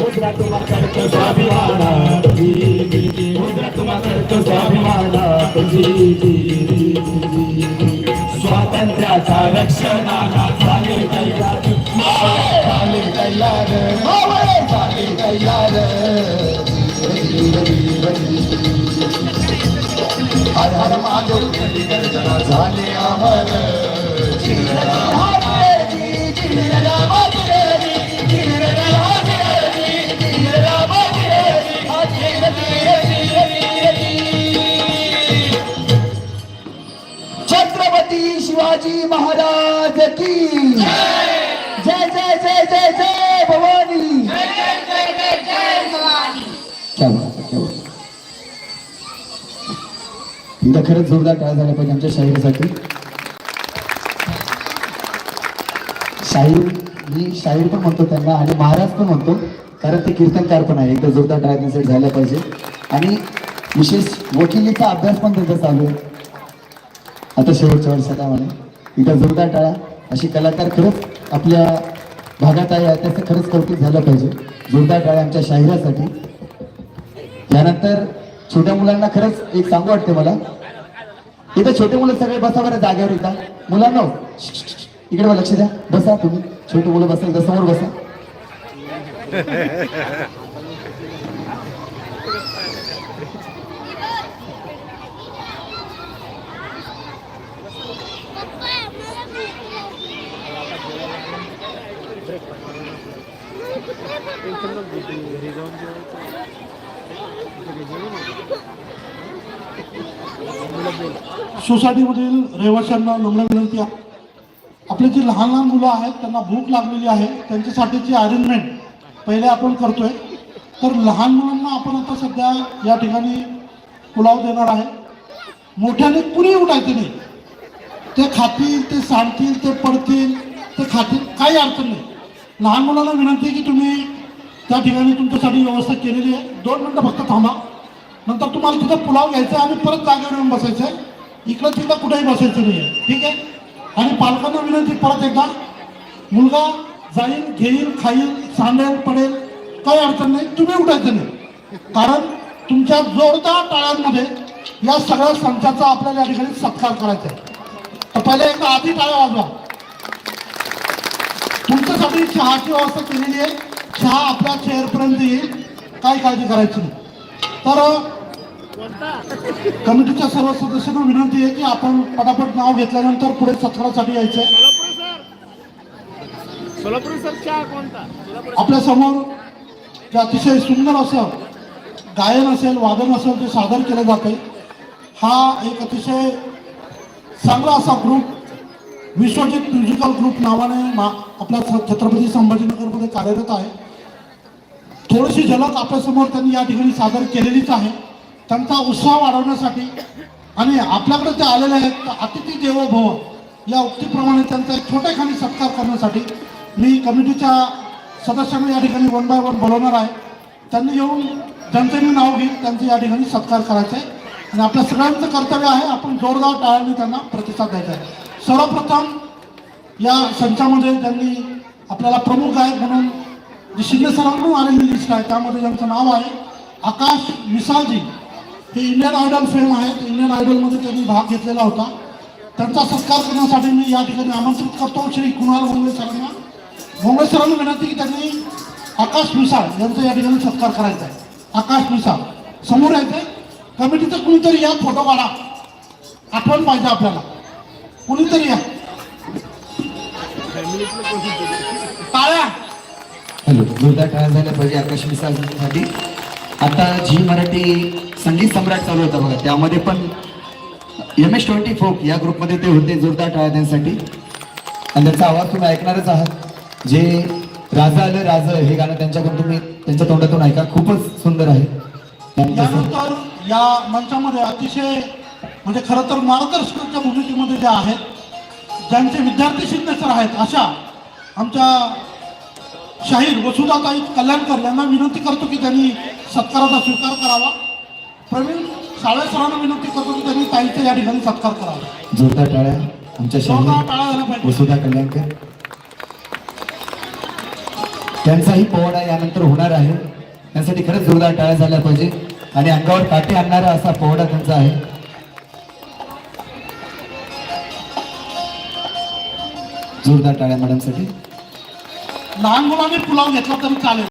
मुद्रा तुम्हा करतो स्वाभिमाना मुद्रा तुम्हा करतो स्वाभिमाना स्वातंत्र्याचा रक्षणाला झाले तयार झाले तयार हर हर झाले छत्रपती शिवाजी महाराज की जय जय जय जय जय भवानी. एकदा खरंच जोरदार टाळ्या झाला पाहिजे आमच्या शाहिरीसाठी. शाहीर मी शाहीर पण म्हणतो त्यांना आणि महाराज पण म्हणतो कारण ते कीर्तनकार पण आहे एकदा जोरदार ड्रायव्हिंग सेट झाल्या पाहिजे. आणि विशेष वकिलीचा अभ्यास पण त्यांचा चालू आहे. आता शेवटच्या वर्षात म्हणे. एकदा जोरदार टाळा. अशी कलाकार खरंच आपल्या भागात आहे त्याचं खरंच कौतुक झालं पाहिजे. जोरदार टाळ्या आमच्या शाहिरासाठी. त्यानंतर छोट्या मुलांना खरंच एक सांगू वाटते मला. इथं छोटे मुलं सगळे बसा बरं जागेवर येतात मुलांना इकडे मला लक्ष द्या. बसा तुम्ही. छोटे मुलं बसा इथं समोर बसा. सोसायटीमधील रहिवाशांना नम्र विनंती आहे. आपले जी लहान लहान मुलं आहेत त्यांना भूक लागलेली आहे त्यांच्यासाठीची अरेंजमेंट पहिले आपण करतोय. तर लहान मुलांना आपण आता सध्या या ठिकाणी पुलाव देणार आहे. मोठ्याने कुणी उठायचे नाही. ते खातील ते सांडतील ते पडतील ते खातील काही अडचण नाही. लहान मुलांना विनंती आहे की तुम्ही त्या ठिकाणी तुमच्यासाठी व्यवस्था केलेली आहे. दोन मिनटं फक्त थांबा. नंतर तुम्हाला तिथं पुलाव घ्यायचा आहे आणि परत जागेवर येऊन बसायचं आहे. इकडं तिकडं कुठेही बसायचं नाही आहे. ठीक आहे? आणि पालकांना विनंती परत एकदा मुलगा जाईल घेईल खाईल सांडेल पडेल काही अडचण नाही तुम्ही उठायचं नाही. कारण तुमच्या जोरदार टाळ्यांमध्ये या सगळ्या संचाचा आपल्याला या ठिकाणी सत्कार करायचा आहे. तर पहिले एकदा आधी टाळ्या वाजवा. तुमच्यासाठी चहाची व्यवस्था केलेली आहे. चहा आपल्या चेअरपर्यंत येईल. काही काळजी करायची नाही. तर कमिटीच्या सर्व सदस्यांना विनंती आहे की आपण पटापट नाव घेतल्यानंतर पुढे सत्कारासाठी यायचं आहे सोलापुरी सर चहा कोणता? आपल्यासमोर जे अतिशय सुंदर असं गायन असेल वादन असेल ते सादर केलं जाते हा एक अतिशय चांगला असा ग्रुप विश्वजित म्युझिकल ग्रुप नावाने मा आपल्या छत्रपती संभाजीनगरमध्ये कार्यरत आहे. थोडीशी झलक आपल्यासमोर त्यांनी या ठिकाणी सादर केलेलीच आहे. त्यांचा उत्साह वाढवण्यासाठी. आणि आपल्याकडे ते आलेले आहेत अतिथी देवो भव या उक्तीप्रमाणे त्यांचा एक छोटेखानी सत्कार करण्यासाठी मी कमिटीच्या सदस्यांना या ठिकाणी वन बाय वन बोलवणार आहे. त्यांनी येऊन ज्यांचे मी नाव घेईन त्यांचे या ठिकाणी सत्कार करायचे आहे. आणि आपल्या सगळ्यांचं कर्तव्य आहे आपण जोरदार टाळ्यांनी त्यांना प्रतिसाद द्यायचा आहे. सर्वप्रथम या संचामध्ये ज्यांनी आपल्याला प्रमुख गायक म्हणून जी शिंदे सरांकडून आलेली लिस्ट आहे त्यामध्ये ज्यांचं नाव आहे आकाश मिसाळजी हे इंडियन आयडल फेम आहेत. इंडियन आयडलमध्ये त्यांनी भाग घेतलेला होता. त्यांचा सत्कार करण्यासाठी मी या ठिकाणी आमंत्रित करतो. श्री कुणाल भोंगळे सरांना. भोंगळे सरांना विनंती की त्यांनी आकाश मिसाळ यांचा या ठिकाणी सत्कार करायचा आहे. आकाश मिसाळ समोर येते आहे. कमिटीचं कुणीतरी या फोटो काढा. आठवण पाहिजे आपल्याला. कुणीतरी या. टाळ्या. हॅलो जोरदार टाळ्या झाल्या पाहिजे आकाश मिसासाठी आता झी मराठी संगीत सम्राट चालू होता बघा. त्यामध्ये पण एम एस ट्वेंटी फोक या ग्रुपमध्ये ते होते जोरदार टाळ्या त्यांसाठी आणि त्यांचा आवाज तुम्ही ऐकणारच आहात. जे राजा आलं राज हे गाणं त्यांच्याकडून तुम्ही त्यांच्या तोंडातून ऐका. खूपच सुंदर आहे. त्यानंतर यानंतर या मंचामध्ये अतिशय म्हणजे खरं तर मार्गदर्शकाच्या भूमिकेमध्ये जे आहेत ज्यांचे विद्यार्थी सिग्नेचर आहेत अशा आमच्या शाहीर वसुधाताई कल्याणकर यांना विनंती करतो की त्यांनी सत्काराचा स्वीकार करावा. प्रवीण साळे सरांना विनंती करतो की त्यांनी ताईचा या ठिकाणी सत्कार करावा. जोरदार टाळ्या. आमच्या जोरदार पाहिजे. वसुधा कल्याणकर. त्यांचाही पोवाडा यानंतर होणार आहे. त्यासाठी खरंच जोरदार टाळ्या झाल्या पाहिजे. आणि अंगावर काटे आणणारा असा पोवाडा त्यांचा आहे. जोरदार टाळ्या मॅडमसाठी. लहान मुलांनी पुलाव घेतला तरी चालेल.